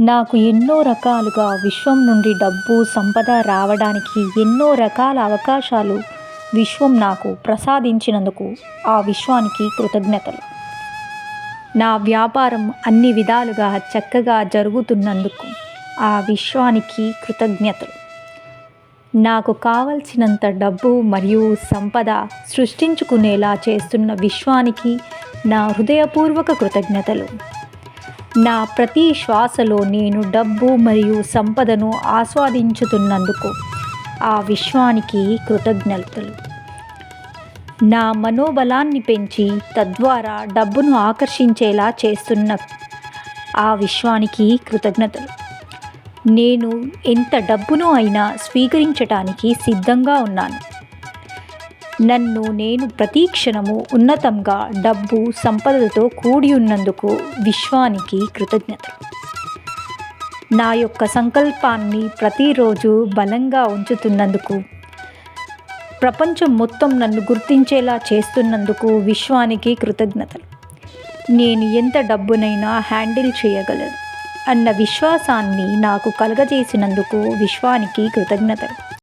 నాకు ఎన్నో రకాలుగా విశ్వం నుండి డబ్బు సంపద రావడానికి ఎన్నో రకాల అవకాశాలు విశ్వం నాకు ప్రసాదించినందుకు ఆ విశ్వానికి కృతజ్ఞతలు. నా వ్యాపారం అన్ని విధాలుగా చక్కగా జరుగుతున్నందుకు ఆ విశ్వానికి కృతజ్ఞతలు. నాకు కావలసినంత డబ్బు మరియు సంపద సృష్టించుకునేలా చేస్తున్న విశ్వానికి నా హృదయపూర్వక కృతజ్ఞతలు. నా ప్రతి శ్వాసలో నేను డబ్బు మరియు సంపదను ఆస్వాదించుతున్నందుకు ఆ విశ్వానికి కృతజ్ఞతలు. నా మనోబలాన్ని పెంచి తద్వారా డబ్బును ఆకర్షించేలా చేస్తున్న ఆ విశ్వానికి కృతజ్ఞతలు. నేను ఎంత డబ్బును అయినా స్వీకరించటానికి సిద్ధంగా ఉన్నాను. నన్ను నేను ప్రతీక్షణము ఉన్నతంగా డబ్బు సంపదలతో కూడి ఉన్నందుకు విశ్వానికి కృతజ్ఞతలు నా యొక్క సంకల్పాన్ని ప్రతిరోజు బలంగా ఉంచుతున్నందుకు ప్రపంచం మొత్తం నన్ను గుర్తించేలా చేస్తున్నందుకు విశ్వానికి కృతజ్ఞతలు నేను ఎంత డబ్బునైనా హ్యాండిల్ చేయగలను అన్న విశ్వాసాన్ని నాకు కలగజేసినందుకు విశ్వానికి కృతజ్ఞతలు